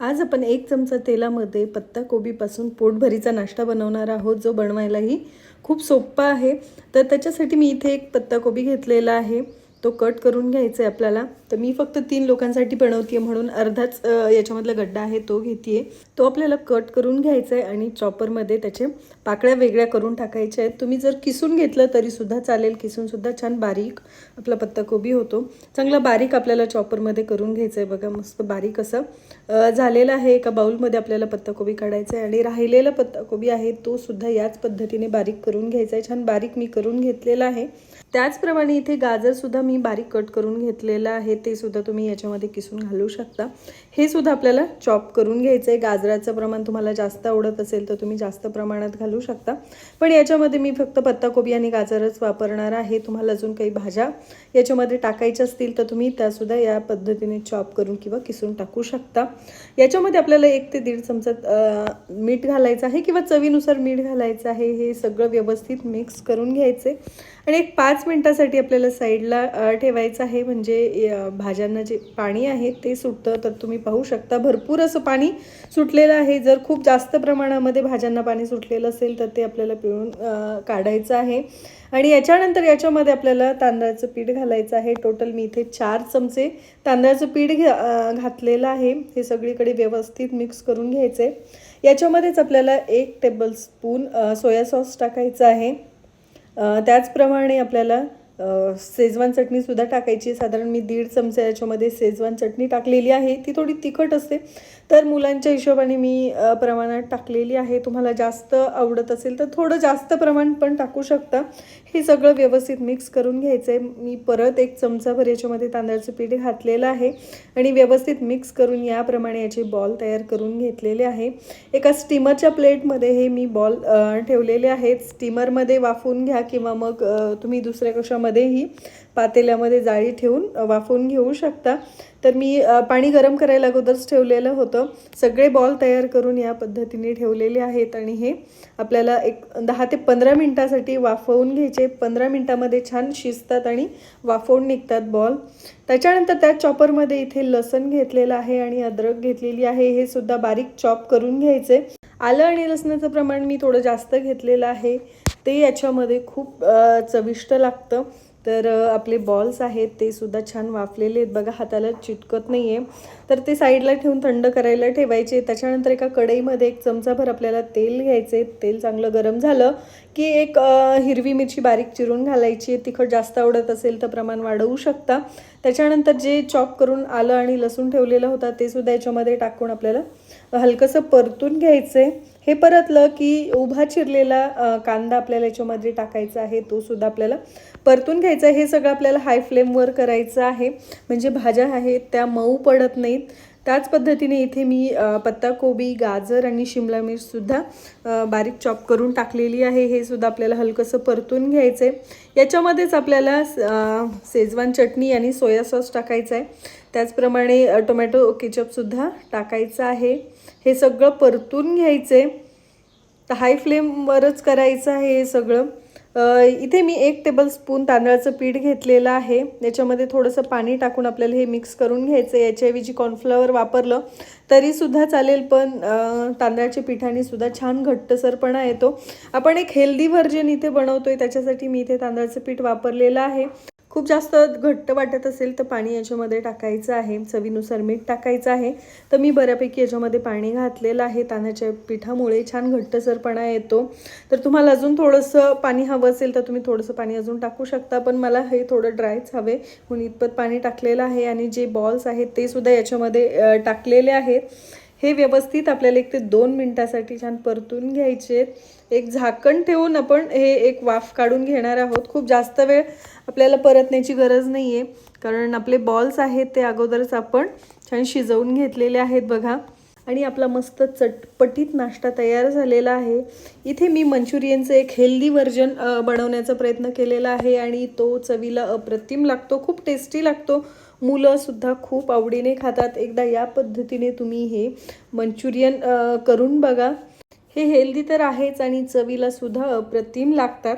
आज आपण एक चमचा तेलामध्ये पत्ताकोबीपासून पोटभरीचा नाश्ता बनवणार आहोत जो बनवायलाही खूप सोप्पा आहे. तर त्याच्यासाठी मी इथे एक पत्ताकोबी घेतलेला आहे. तो कट करून घ्यायचा आहे आपल्याला. तर मी फक्त तीन लोकांसाठी बनवते म्हणून अर्धाच याच्यामधला गड्डा आहे तो घेते तो आपल्याला कट करून घ्यायचा आहे आणि चॉपरमध्ये त्याचे पाकळ्या वेगळ्या करून टाकायच्या आहेत. तुम्ही जर किसून घेतलं तरीसुद्धा चालेल. किसूनसुद्धा छान बारीक आपला पत्ताकोबी होतो. चांगला बारीक आपल्याला चॉपरमध्ये करून घ्यायचं आहे. बघा मस्त बारीक असं झालेलं आहे. एका बाउलमध्ये आपल्याला पत्ताकोबी काढायचा आहे आणि राहिलेला पत्ताकोबी आहे तो सुद्धा याच पद्धतीने बारीक करून घ्यायचा आहे. छान बारीक मी करून घेतलेला आहे. त्याचप्रमाणे इथे गाजरसुद्धा मी बारीक कट करून घेतलेलं आहे. ते सुद्धा तुम्ही याच्यामध्ये किसून घालू शकता. हे सुद्धा आपल्याला चॉप करून घ्यायचं आहे गाजराचं प्रमाण तुम्हाला जास्त आवडत असेल तर तुम्ही जास्त प्रमाणात घालू शकता. पण याच्यामध्ये मी फक्त पत्ताकोबी आणि गाजरच वापरणार आहे. तुम्हाला अजून काही भाज्या याच्यामध्ये टाकायच्या असतील तर तुम्ही त्यासुद्धा या पद्धतीने चॉप करून किंवा किसून टाकू शकता. याच्यामध्ये आपल्याला एक ते दीड चमचा मीठ घालायचं आहे किंवा चवीनुसार मीठ घालायचं आहे. हे सगळं व्यवस्थित मिक्स करून घ्यायचे आणि एक पाच पाच मिनटासाठी आपल्याला साईडला ठेवायचं आहे. म्हणजे भाज्यांना जे पाणी आहे ते सुटतं तर तुम्ही पाहू शकता. भरपूर असं पाणी सुटलेलं आहे. जर खूप जास्त प्रमाणामध्ये भाज्यांना पाणी सुटलेलं असेल तर ते आपल्याला पिळून काढायचं आहे. आणि याच्यानंतर याच्यामध्ये आपल्याला तांदळाचं पीठ घालायचं आहे. टोटल मी इथे चार चमचे तांदळाचं पीठ घ्या घातलेलं आहे. हे सगळीकडे व्यवस्थित मिक्स करून घ्यायचं. आहे याच्यामध्येच आपल्याला एक टेबलस्पून सोया सॉस टाकायचं आहे. त्याचप्रमाणे आपल्याला सेजवान चटणीसुद्धा टाकायची आहे. साधारण मी दीड चमचा याच्यामध्ये सेजवान चटणी टाकलेली आहे. ती थोडी तिखट असते. तर मुलांच्या हिशोबाने मी प्रमाणात टाकलेली आहे. तुम्हाला जास्त आवडत असेल तर थोडं जास्त प्रमाण पण टाकू शकता. हे सगळं व्यवस्थित मिक्स करून घ्यायचं आहे मी परत एक चमचाभर याच्यामध्ये तांदळाचं पीठ घातलेलं आहे. आणि व्यवस्थित मिक्स करून याप्रमाणे याचे बॉल तयार करून घेतलेले आहे. एका स्टीमरच्या प्लेटमध्ये हे मी बॉल ठेवलेले आहेत. स्टीमरमध्ये वाफवून घ्या किंवा मग तुम्ही दुसऱ्या कशामध्ये कशामध्येही पातेल्यामध्ये जाळी ठेवून वाफवून घेऊ शकता. तर मी पाणी गरम करायला अगोदरच ठेवलेलं होतं. सगळे बॉल तयार करून या पद्धतीने ठेवलेले आहेत आणि हे आपल्याला एक दहा ते पंधरा मिनटासाठी वाफवून घ्यायचे. पंधरा मिनटामध्ये छान शिजतात आणि वाफवून निघतात बॉल. त्याच्यानंतर त्या चॉपरमध्ये इथे लसण घेतलेलं आहे आणि अद्रक घेतलेली आहे. हे सुद्धा बारीक चॉप करून घ्यायचे. आलं आणि लसणाचं प्रमाण मी थोडं जास्त घेतलेलं आहे. ते याच्यामध्ये खूप चविष्ट लागतं. तर आपले बॉल्स आहेत ते सुद्धा छान वाफलेले आहेत. बघा हाताला चिटकत नाही आहे तर ते साईडला ठेवून थंड करायला ठेवायचे. त्याच्यानंतर एका कढईमध्ये एक चमचाभर आपल्याला तेल घ्यायचे तेल चांगलं गरम झालं की एक हिरवी मिरची बारीक चिरून घालायची. तिखट जास्त आवडत असेल तर प्रमाण वाढवू शकता. त्याच्यानंतर जे चॉप करून आलं आणि लसूण ठेवलेलं होता ते सुद्धा याच्यामध्ये टाकून आपल्याला हलकंसं परतून घ्यायचं आहे हे परतलं की उभा चिरलेला कांदा आपल्याला याच्यामध्ये टाकायचा आहे तो सुद्धा आपल्याला परतून घ्यायचा आहे. हे सगळं आपल्याला हाय फ्लेमवर करायचं आहे. म्हणजे भाज्या आहेत त्या मऊ पडत नाहीत. त्याच पद्धतीने इथे मी पत्ताकोबी गाजर आणि शिमला मिरचसुद्धा बारीक चॉप करून टाकलेली आहे. हे सुद्धा आपल्याला हलकंसं परतून घ्यायचं आहे याच्यामध्येच आपल्याला सेजवान शेजवान चटणी आणि सोया सॉस टाकायचा आहे त्याचप्रमाणे टोमॅटो केचपसुद्धा टाकायचं आहे. हे सगळं परतून घ्यायचे तर हाय फ्लेमवरच करायचं आहे हे सगळं. इथे मी एक टेबलस्पून तांदळाचं पीठ घेतलेलं आहे. याच्यामध्ये थोडंसं पाणी टाकून आपल्याला हे मिक्स करून घ्यायचं आहे याच्याऐवजी कॉर्नफ्लॉवर वापरलं तरीसुद्धा चालेल पण तांदळाच्या पिठाने सुद्धा छान घट्टसरपणा येतो. आपण एक हेल्दी व्हर्जन इथे बनवतो आहे त्याच्यासाठी मी इथे तांदळाचं पीठ वापरलेलं आहे. खूप जास्त घट्ट वाटत असेल तर पाणी याच्यामध्ये टाकायचं आहे. चवीनुसार मीठ टाकायचं आहे. तर मी बऱ्यापैकी याच्यामध्ये पाणी घातलेलं आहे. तांदळाच्या पिठामुळे छान घट्टसरपणा येतो. तर तुम्हाला अजून थोडंसं पाणी हवं असेल तर तुम्ही थोडंसं पाणी अजून टाकू शकता. पण मला हे थोडं ड्रायच हवे. म्हणून इतपत पाणी टाकलेलं आहे. आणि जे बॉल्स आहेत ते सुद्धा याच्यामध्ये टाकलेले आहेत. हे व्यवस्थित आपल्याला एक ते दोन मिनटासाठी छान परतून घ्यायचे एक झाकण ठेवून आपण हे एक वाफ काढून घेणार आहोत. खूप जास्त वेळ आपल्याला परतण्याची गरज नाही आहे कारण आपले बॉल्स आहेत ते अगोदरच आपण छान शिजवून घेतलेले आहेत बघा. आणि आपला मस्त चटपटीत नाश्ता तयार झालेला आहे. इथे मी मंचुरियनचं एक हेल्दी व्हर्जन बनवण्याचा प्रयत्न केलेला आहे. आणि तो चवीला अप्रतिम लागतो. खूप टेस्टी लागतो. मुलंसुद्धा खूप आवडीने खातात. एकदा या पद्धतीने तुम्ही हे मंचुरियन करून बघा. हे हेल्दी तर आहेच आणि चवीलासुद्धा अप्रतिम लागतात.